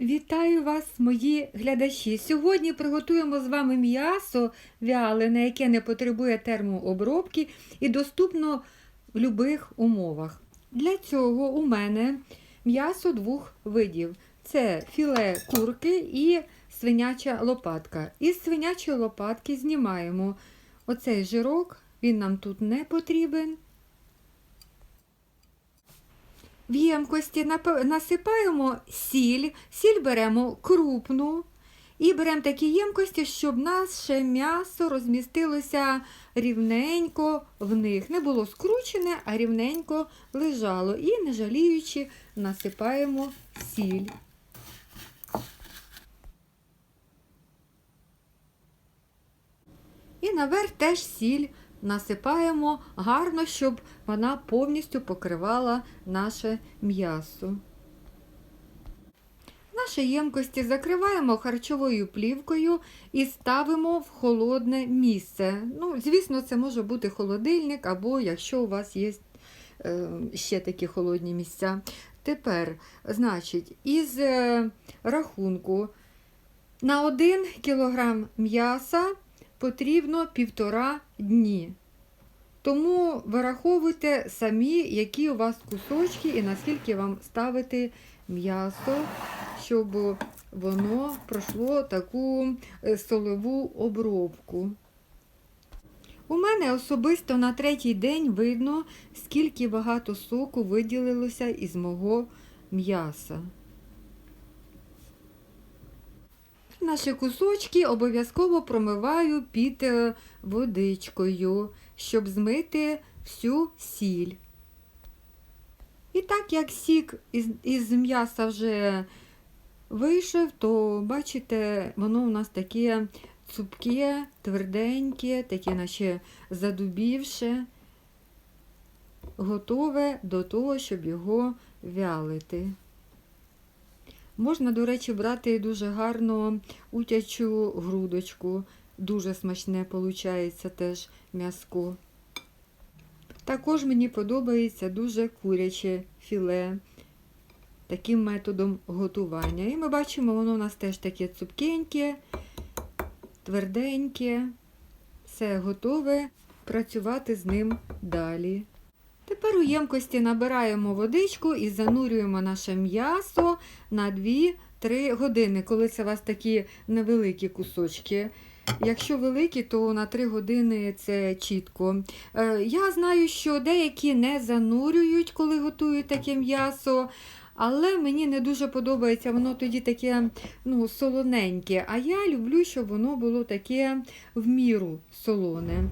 Вітаю вас, мої глядачі. Сьогодні приготуємо з вами м'ясо вялене, яке не потребує термообробки і доступно в будь-яких умовах. Для цього у мене м'ясо двох видів: це філе курки і свиняча лопатка. Із свинячої лопатки знімаємо оцей жирок, він нам тут не потрібен. В ємкості насипаємо сіль, сіль беремо крупну і беремо такі ємкості, щоб наше м'ясо розмістилося рівненько в них. Не було скручене, а рівненько лежало. І, не жаліючи, насипаємо сіль. І наверх теж сіль насипаємо гарно, щоб вона повністю покривала наше м'ясо. Наші ємкості закриваємо харчовою плівкою і ставимо в холодне місце. Ну, звісно, це може бути холодильник, або якщо у вас є е, ще такі холодні місця. Тепер, значить, із е, рахунку на 1 кг м'яса потрібно півтора дні. Тому вираховуйте самі, які у вас кусочки і наскільки вам ставити м'ясо, щоб воно пройшло таку е, солову обробку. У мене особисто на третій день видно, скільки багато соку виділилося із мого м'яса. Наші кусочки обов'язково промиваю під е, водичкою, щоб змити всю сіль. І так як сік із, із м'яса вже вийшов, то бачите, воно у нас таке цупке, тверденьке, таке наче задубівше, готове до того, щоб його вялити. Можна, до речі, брати дуже гарно утячу грудочку. Дуже смачне виходить теж м'яско. Також мені подобається дуже куряче філе таким методом готування. І ми бачимо, воно у нас теж таке цупкеньке, тверденьке. Все готове працювати з ним далі. Тепер у ємкості набираємо водичку і занурюємо наше м'ясо на 2-3 години, коли це у вас такі невеликі кусочки. Якщо великі, то на 3 години це чітко. Е, Я знаю, що деякі не занурюють, коли готують таке м'ясо. Але мені не дуже подобається, воно тоді таке ну, солоненьке. А я люблю, щоб воно було таке в міру солоне.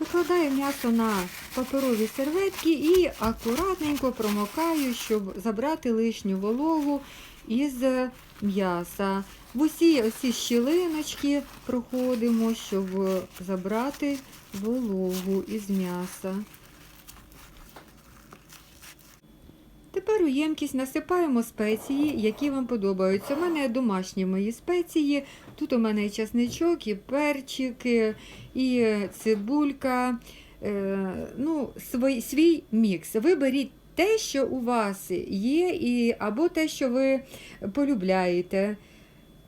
Викладаю м'ясо на паперові серветки і акуратненько промокаю, щоб забрати лишню вологу із м'яса. В усі оці щілиночки проходимо, щоб забрати вологу із м'яса. Тепер у ємкість насипаємо спеції, які вам подобаються. У мене домашні мої спеції. Тут у мене і часничок, і перчик, і цибулька. Е, ну, свій, свій мікс. Виберіть те, що у вас є, і, або те, що ви полюбляєте.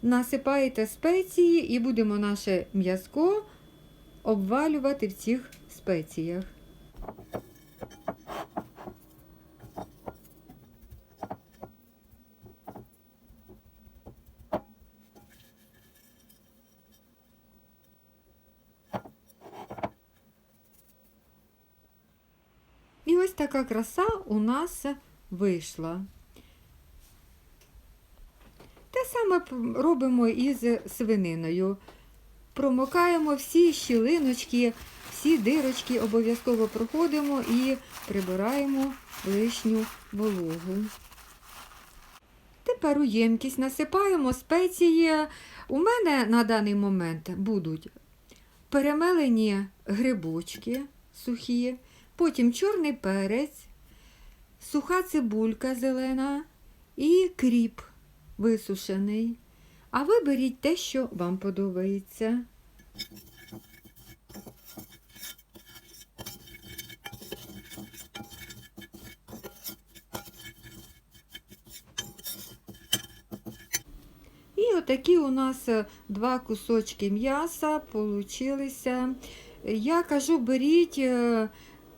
Насипаєте спеції і будемо наше м'язко обвалювати в цих спеціях. І ось така краса у нас вийшла. Те саме робимо і з свининою. Промокаємо всі щілиночки, всі дирочки обов'язково проходимо і прибираємо лишню вологу. Тепер у ємкість насипаємо спеції. У мене на даний момент будуть перемелені грибочки сухі, потім чорний перець, суха цибулька зелена і кріп висушений. А ви беріть те, що вам подобається. І отакі у нас е, два кусочки м'яса получилися. Я кажу, беріть е,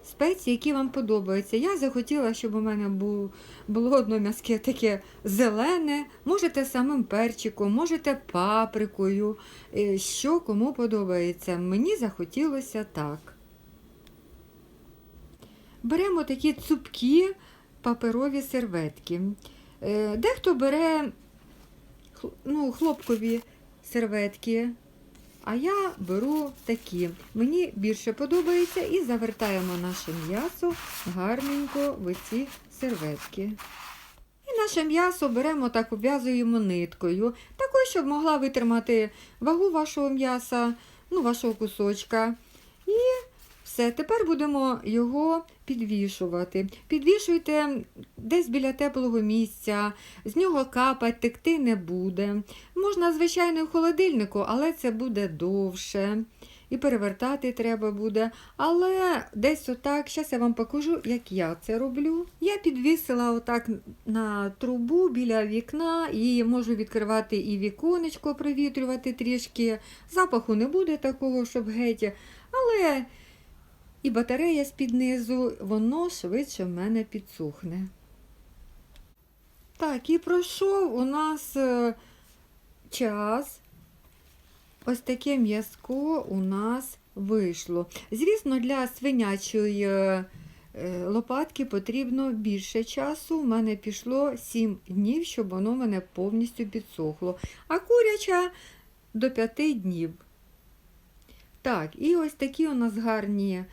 спеції, які вам подобаються. Я захотіла, щоб у мене бу- було одно м'яске таке зелене. Можете самим перчиком, можете паприкою, е, що кому подобається. Мені захотілося так. Беремо такі цупкі паперові серветки. Е, Дехто бере ну, хлопкові серветки, а я беру такі. Мені більше подобається і завертаємо наше м'ясо гарненько в ці серветки. І наше м'ясо беремо так, обв'язуємо ниткою, такою, щоб могла витримати вагу вашого м'яса, ну, вашого кусочка. І все, тепер будемо його підвішувати. Підвішуйте десь біля теплого місця, з нього капать, текти не буде. Можна, звичайно, в холодильнику, але це буде довше. І перевертати треба буде. Але десь отак, зараз я вам покажу, як я це роблю. Я підвісила отак на трубу біля вікна і можу відкривати і віконечко, провітрювати трішки. Запаху не буде такого, щоб геть. Але і батарея з-під низу, воно швидше в мене підсухне. Так, і пройшов у нас е, час. Ось таке м'язко у нас вийшло. Звісно, для свинячої е, лопатки потрібно більше часу. У мене пішло 7 днів, щоб воно в мене повністю підсохло. А куряча до 5 днів. Так, і ось такі у нас гарні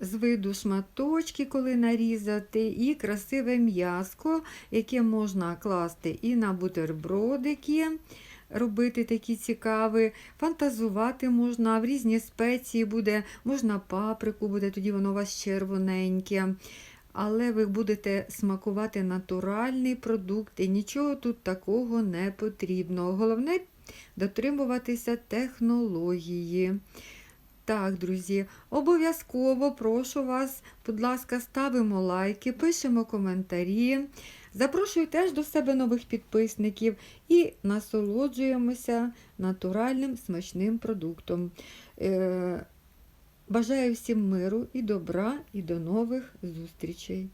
з виду шматочки, коли нарізати, і красиве м'яско, яке можна класти і на бутербродики, робити такі цікаві, фантазувати можна, в різні спеції буде, можна паприку, буде тоді воно у вас червоненьке. Але ви будете смакувати натуральний продукт і нічого тут такого не потрібно. Головне дотримуватися технології. Так, друзі, обов'язково прошу вас, будь ласка, ставимо лайки, пишемо коментарі. Запрошую теж до себе нових підписників і насолоджуємося натуральним смачним продуктом. Е, Бажаю всім миру і добра, і до нових зустрічей!